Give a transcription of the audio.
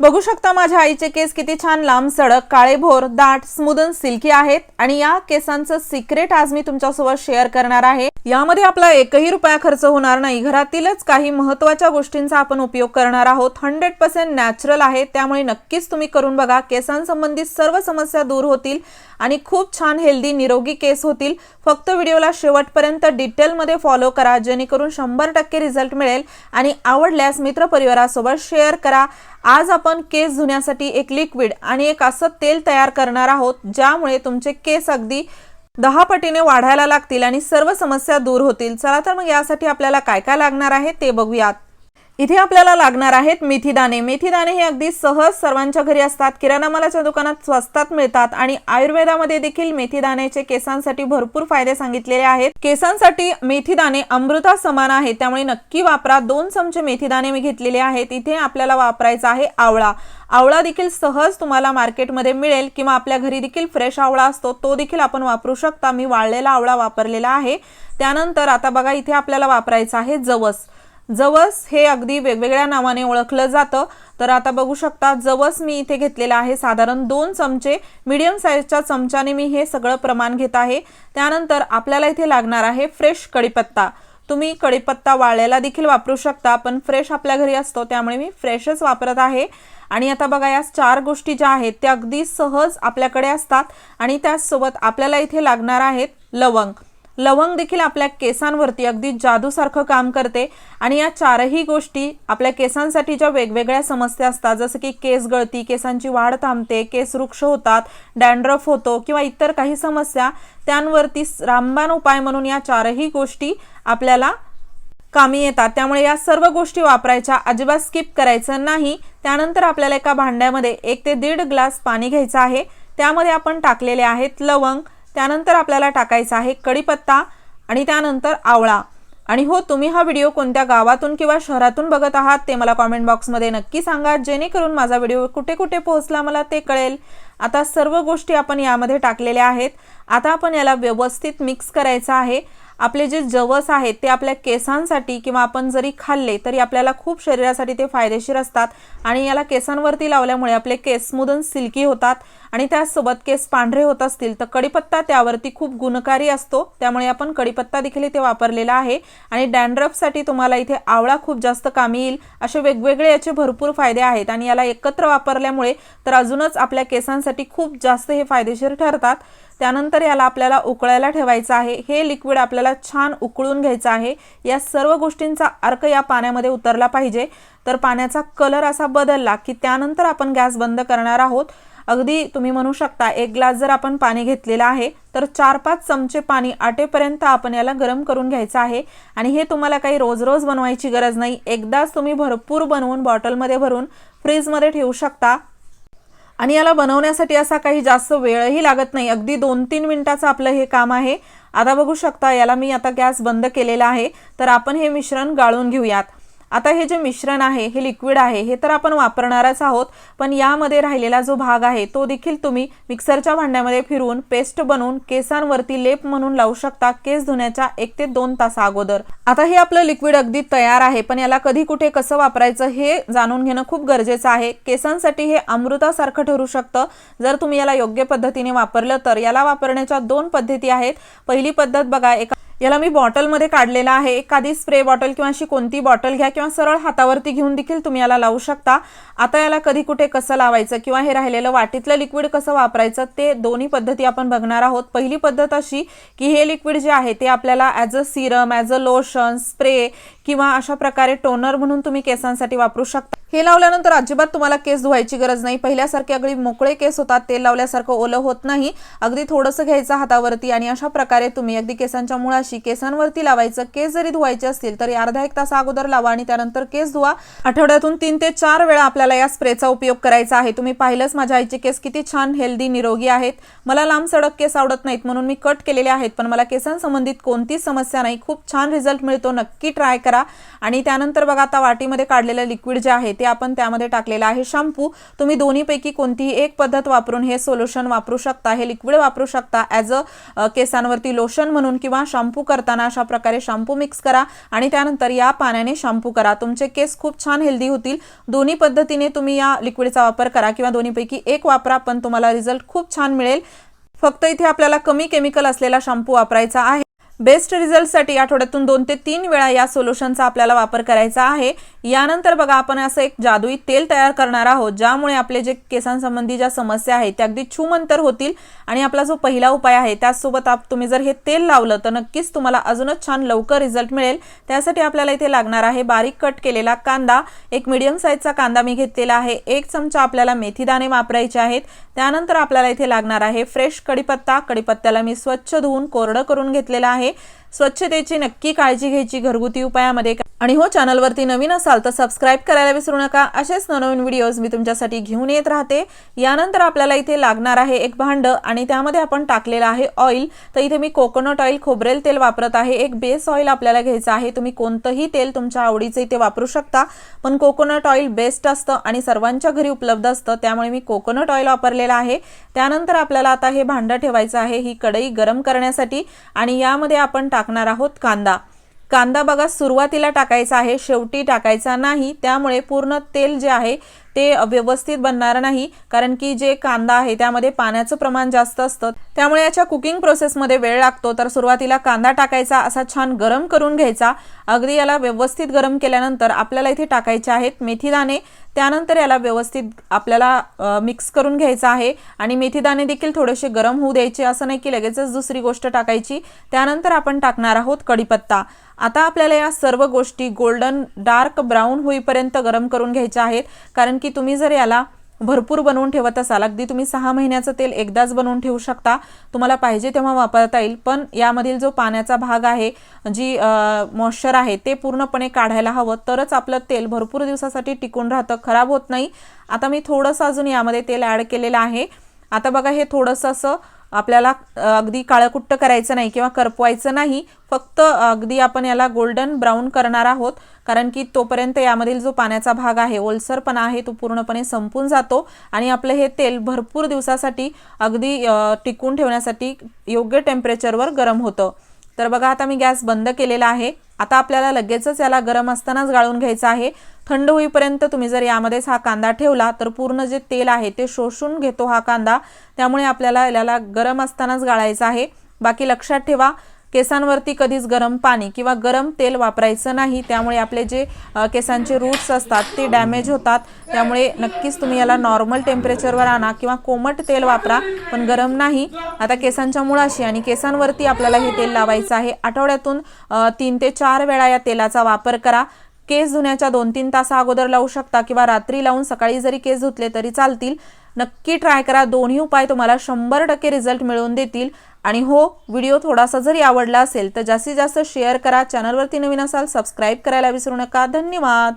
बघू शकता माझ्या आईचे केस किती छान लांब सडक काळेभोर दाट स्मुदन सिल्की आहेत. आणि या केसांचं सिक्रेट आज मी तुमच्यासोबत शेअर करणार आहे. यामध्ये आपला एकही रुपया खर्च होणार नाही. घरातीलच काही महत्त्वाच्या गोष्टींचा आपण उपयोग करणार आहोत. हंड्रेड पर्सेंट नॅचरल आहे. त्यामुळे नक्कीच तुम्ही करून बघा. केसांसंबंधित सर्व समस्या दूर होतील आणि खूप छान हेल्दी निरोगी केस होतील. फक्त व्हिडिओला शेवटपर्यंत डिटेलमध्ये फॉलो करा. जेणेकरून शंभर टक्के रिझल्ट मिळेल आणि आवडल्यास मित्रपरिवारासोबत शेअर करा. आज आपण केस धुण्यासाठी एक लिक्विड आणि एक असं तेल तयार करणार आहोत ज्यामुळे तुमचे केस अगदी दहा पटीने वाढायला लागतील आणि सर्व समस्या दूर होतील. चला तर मग यासाठी आपल्याला काय काय लागणार आहे ते बघूयात. इथे आपल्याला लागणार आहेत मेथी दाणे मेथी दाणे हे अगदी सहज सर्वांच्या घरी असतात. किराणा मालाच्या दुकानात स्वस्तात मिळतात आणि आयुर्वेदामध्ये देखील मेथी दाण्याचे केसांसाठी भरपूर फायदे सांगितलेले आहेत. केसांसाठी मेथी दाणे अमृता समान आहे त्यामुळे नक्की वापरा. दोन चमचे मेथी दाणे मी घेतलेले आहेत. इथे आपल्याला वापरायचा आहे आवळा. आवळा देखील सहज तुम्हाला मार्केटमध्ये मिळेल किंवा आपल्या घरी देखील फ्रेश आवळा असतो. तो देखील आपण वापरू शकता. मी वाळलेला आवळा वापरलेला आहे. त्यानंतर आता बघा इथे आपल्याला वापरायचं आहे जवस. जवस हे अगदी वेगवेगळ्या नावाने ओळखलं जातं. तर आता बघू शकता जवस मी इथे घेतलेलं आहे. साधारण दोन चमचे मीडियम साईजच्या चमच्याने मी हे सगळं प्रमाण घेत आहे. त्यानंतर आपल्याला इथे लागणार आहे फ्रेश कढीपत्ता. तुम्ही कढीपत्ता वाळलेला देखील वापरू शकता पण फ्रेश आपल्या घरी असतो त्यामुळे मी फ्रेशच वापरत आहे. आणि आता बघा या चार गोष्टी ज्या आहेत त्या अगदी सहज आपल्याकडे असतात. आणि त्याचसोबत आपल्याला इथे लागणार आहेत लवंग. लवंग देखील आपल्या केसांवरती अगदी जादूसारखं काम करते. आणि या चारही गोष्टी आपल्या केसांसाठी ज्या वेगवेगळ्या समस्या असतात जसं की केस गळती केसांची वाढ थांबते केस वृक्ष होतात डॅन्ड्रफ होतो किंवा इतर काही समस्या त्यांवरती रामबाण उपाय म्हणून या चारही गोष्टी आपल्याला कामी येतात. त्यामुळे या सर्व गोष्टी वापरायच्या अजिबात स्किप करायचं नाही. त्यानंतर आपल्याला एका भांड्यामध्ये एक ते दीड ग्लास पाणी घ्यायचं आहे. त्यामध्ये आपण टाकलेले आहेत लवंग. त्यानंतर आपल्याला टाकायचा आहे कढीपत्ता आणि त्यानंतर आवळा. आणि हो तुम्ही हा व्हिडिओ कोणत्या गावातून किंवा शहरातून बघत आहात ते मला कॉमेंट बॉक्समध्ये नक्की सांगा. जेणेकरून माझा व्हिडिओ कुठे कुठे पोहोचला मला ते कळेल. आता सर्व गोष्टी आपण यामध्ये टाकलेल्या आहेत. आता आपण याला व्यवस्थित मिक्स करायचं आहे. आपले जे जवस आहेत ते आपल्या केसांसाठी किंवा आपण जरी खाल्ले तरी आपल्याला खूप शरीरासाठी ते फायदेशीर असतात. आणि याला केसांवरती लावल्यामुळे आपले केस स्मूदन सिल्की होतात आणि त्यासोबत केस पांढरे होत असतील तर कडीपत्ता त्यावरती खूप गुणकारी असतो. त्यामुळे आपण कडीपत्ता देखील इथे वापरलेला आहे. आणि डॅन्ड्रफसाठी तुम्हाला इथे आवळा खूप जास्त कामी येईल. असे वेगवेगळे याचे भरपूर फायदे आहेत. आणि याला एकत्र वापरल्यामुळे तर अजूनच आपल्या केसांसाठी खूप जास्त हे फायदेशीर ठरतात. त्यानंतर याला आपल्याला उकळायला ठेवायचं आहे. हे लिक्विड आपल्याला छान उकळून घ्यायचं आहे. या सर्व गोष्टींचा अर्क या पाण्यामध्ये उतरला पाहिजे. तर पाण्याचा कलर असा बदलला की त्यानंतर आपण गॅस बंद करणार आहोत. अगदी तुम्ही म्हणू शकता एक ग्लास जर आपण पाणी घेतलेलं आहे तर चार पाच चमचे पाणी आटेपर्यंत आपण याला गरम करून घ्यायचं आहे. आणि हे तुम्हाला काही रोज रोज बनवायची गरज नाही. एकदाच तुम्ही भरपूर बनवून बॉटलमध्ये भरून फ्रीजमध्ये ठेवू शकता. आणि याला बनवण्यासाठी असा काही जास्त वेळही लागत नाही. अगदी दोन तीन मिनिटाचं आपलं हे काम आहे. आता बघू शकता याला मी आता गॅस बंद केलेला आहे. तर आपण हे मिश्रण गाळून घेऊयात. आता हे जे मिश्रण आहे हे लिक्विड आहे हे तर आपण वापरणारच आहोत पण यामध्ये राहिलेला जो भाग आहे तो देखील तुम्ही मिक्सरच्या भांड्यामध्ये फिरवून पेस्ट बनवून केसांवरती लेप म्हणून लावू शकता केस धुण्याच्या एक ते दोन तासा अगोदर. आता हे आपलं लिक्विड अगदी तयार आहे पण याला कधी कुठे कसं वापरायचं हे जाणून घेणं खूप गरजेचं आहे. केसांसाठी हे अमृतासारखं ठरू शकतं. जर तुम्ही याला योग्य पद्धतीने वापरलं तर याला वापरण्याच्या दोन पद्धती आहेत. पहिली पद्धत बघा एका याला मी बॉटलमध्ये काढलेला आहे. एखादी स्प्रे बॉटल किंवा अशी कोणती बॉटल घ्या किंवा सरळ हातावरती घेऊन देखील तुम्ही याला लावू शकता. आता याला कधी कुठे कसं लावायचं किंवा हे राहिलेलं वाटीतलं लिक्विड कसं वापरायचं ते दोन्ही पद्धती आपण बघणार आहोत. पहिली पद्धत अशी की हे लिक्विड जे आहे ते आपल्याला as a serum as a lotion spray किंवा अशा प्रकारे टोनर म्हणून तुम्ही केसांसाठी वापरू शकता. हे लावल्यानंतर अजिबात तुम्हाला केस धुवायची गरज नाही. पहिल्यासारखे अगदी मोकळे केस होतात तेल लावल्यासारखं ओलं होत नाही. अगदी थोडंसं घ्यायचं हातावरती आणि अशा प्रकारे तुम्ही अगदी केसांच्या मुळाशी केसांवरती लावायचं. केस जरी धुवायचे असतील तरी अर्धा एक तास अगोदर लावा आणि त्यानंतर केस धुवा. आठवड्यातून तीन ते चार वेळा आपल्याला या स्प्रेचा उपयोग करायचा आहे. तुम्ही पाहिलंच माझ्या आईचे केस किती छान हेल्दी निरोगी आहेत. मला लांब सडक केस आवडत नाहीत म्हणून मी कट केलेले आहेत पण मला केसांसंबंधित कोणतीच समस्या नाही. खूप छान रिझल्ट मिळतो. नक्की ट्राय करा. आणि त्यानंतर बघा आता वाटीमध्ये काढलेलं लिक्विड जे आहे ते आपण त्यामध्ये टाकलेलं आहे. शॅम्पू तुम्ही दोन्हीपैकी कोणतीही एक पद्धत वापरून हे सोल्युशन वापरू शकता. हे लिक्विड वापरू शकता ॲज अ केसांवरती लोशन म्हणून किंवा शॅम्पू करताना अशा प्रकारे शॅम्पू मिक्स करा. आणि त्यानंतर या पाण्याने शॅम्पू करा. तुमचे केस खूप छान हेल्दी होतील. दोन्ही पद्धतीने तुम्ही या लिक्विडचा वापर करा किंवा दोन्हीपैकी एक वापरा पण तुम्हाला रिझल्ट खूप छान मिळेल. फक्त इथे आपल्याला कमी केमिकल असलेला शॅम्पू वापरायचा आहे. बेस्ट रिझल्टसाठी आठवड्यातून दोन ते तीन वेळा या सोल्युशनचा आपल्याला वापर करायचा आहे. यानंतर बघा आपण असं एक जादुई तेल तयार करणार आहोत ज्यामुळे आपले जे केसांसंबंधी ज्या समस्या आहेत त्या अगदी छूमंतर होतील. आणि आपला जो पहिला उपाय आहे त्याचसोबत आप तुम्ही जर हे तेल लावलं तर नक्कीच तुम्हाला अजूनच छान लवकर रिझल्ट मिळेल. त्यासाठी आपल्याला इथे लागणार आहे बारीक कट केलेला कांदा. एक मिडियम साईजचा कांदा मी घेतलेला आहे. एक चमचा आपल्याला मेथीदाणे वापरायचे आहेत. त्यानंतर आपल्याला इथे लागणार आहे फ्रेश कढीपत्ता. कडीपत्त्याला मी स्वच्छ धुवून कोरडं करून घेतलेला आहे. स्वच्छतेची नक्की काळजी घ्यायची घरगुती उपायामध्ये आणि हो चॅनलवरती नवीन असाल तर सबस्क्राईब करायला विसरू नका. असेच नवनवीन व्हिडिओज मी तुमच्यासाठी घेऊन येत राहते. यानंतर आपल्याला इथे लागणार आहे एक भांड आणि त्यामध्ये आपण टाकलेलं आहे ऑइल तर इथे मी कोकोनट ऑइल खोबरेल तेल वापरत आहे. एक बेस ऑइल आपल्याला घ्यायचं आहे. तुम्ही कोणतंही तेल तुमच्या आवडीचं इथे वापरू शकता. पण कोकोनट ऑइल बेस्ट असतं आणि सर्वांच्या घरी उपलब्ध असतं. त्यामुळे मी कोकोनट ऑइल वापरलेलं आहे. त्यानंतर आपल्याला आता हे भांडं ठेवायचं आहे. ही कढई गरम करण्यासाठी आणि यामध्ये आपण टाकणार आहोत कांदा. कांदा बघा सुरुवातीला टाकायचा आहे शेवटी टाकायचा नाही त्यामुळे पूर्ण तेल जे आहे ते व्यवस्थित बनणार नाही कारण की जे कांदा आहे त्यामध्ये पाण्याचं प्रमाण जास्त असतं. त्यामुळे याच्या कुकिंग प्रोसेसमध्ये वेळ लागतो. तर सुरुवातीला कांदा टाकायचा असा छान गरम करून घ्यायचा. अगदी याला व्यवस्थित गरम केल्यानंतर आपल्याला इथे टाकायचे आहेत मेथीदाणे. त्यानंतर याला व्यवस्थित आपल्याला मिक्स करून घ्यायचं आहे. आणि मेथीदाणे देखील थोडेसे गरम होऊ द्यायचे असं नाही की लगेचच दुसरी गोष्ट टाकायची. त्यानंतर आपण टाकणार आहोत कढीपत्ता. आता आपल्याला या सर्व गोष्टी गोल्डन डार्क ब्राऊन होईपर्यंत गरम करून घ्यायच्या आहेत. कारण की की तुम्ही जर याला भरपूर बनवून ठेवत असाल अगदी तुम्ही सहा महिन्याचं तेल एकदाच बनवून ठेवू शकता तुम्हाला पाहिजे तेव्हा वापरता येईल. पण यामधील जो पाण्याचा भाग आहे जी मॉइश्चर आहे ते पूर्णपणे काढायला हवं. तरच आपलं तेल भरपूर दिवसासाठी टिकून राहतं खराब होत नाही. आता मी थोडंसं अजून यामध्ये तेल ॲड केलेलं आहे. आता बघा हे थोडंसं असं आपल्याला अगदी काळकुट्ट करायचं नाही किंवा करपवायचं नाही. फक्त अगदी आपण याला गोल्डन ब्राऊन करणार आहोत. कारण की तोपर्यंत यामधील जो पाण्याचा भाग आहे ओलसरपणा आहे तो पूर्णपणे संपून जातो आणि आपलं हे तेल भरपूर दिवसासाठी अगदी टिकून ठेवण्यासाठी योग्य टेम्परेचरवर गरम होतं. तर बघा आता मी गॅस बंद केलेला आहे. आता आपल्याला लगेचच याला गरम असतानाच गाळून घ्यायचं आहे. थंड होईपर्यंत तुम्ही जर यामध्येच हा कांदा ठेवला तर पूर्ण जे तेल आहे ते शोषून घेतो हा कांदा. त्यामुळे आपल्याला याला गरम असतानाच गाळायचा आहे. बाकी लक्षात ठेवा केसांवरती कधीच गरम पाणी किंवा गरम तेल वापरायचं नाही. त्यामुळे आपले जे केसांचे रूट्स असतात ते डॅमेज होतात. त्यामुळे नक्कीच तुम्ही याला नॉर्मल टेम्परेचरवर आणा किंवा कोमट तेल वापरा पण गरम नाही. आता केसांच्या मुळाशी आणि केसांवरती आपल्याला हे तेल लावायचं आहे. आठवड्यातून तीन ते चार वेळा या तेलाचा वापर करा. केस धुण्याच्या दोन तीन तासा अगोदर लावू शकता किंवा रात्री लावून सकाळी जरी केस धुतले तरी चालतील. नक्की ट्राय करा. दोन्ही उपाय तुम्हाला शंभर टक्के रिझल्ट मिळवून देतील. आणि हो व्हिडिओ थोडासा जरी आवडला असेल तर जास्तीत जास्त शेअर करा. चॅनलवरती नवीन असाल सबस्क्राईब करायला विसरू नका. धन्यवाद.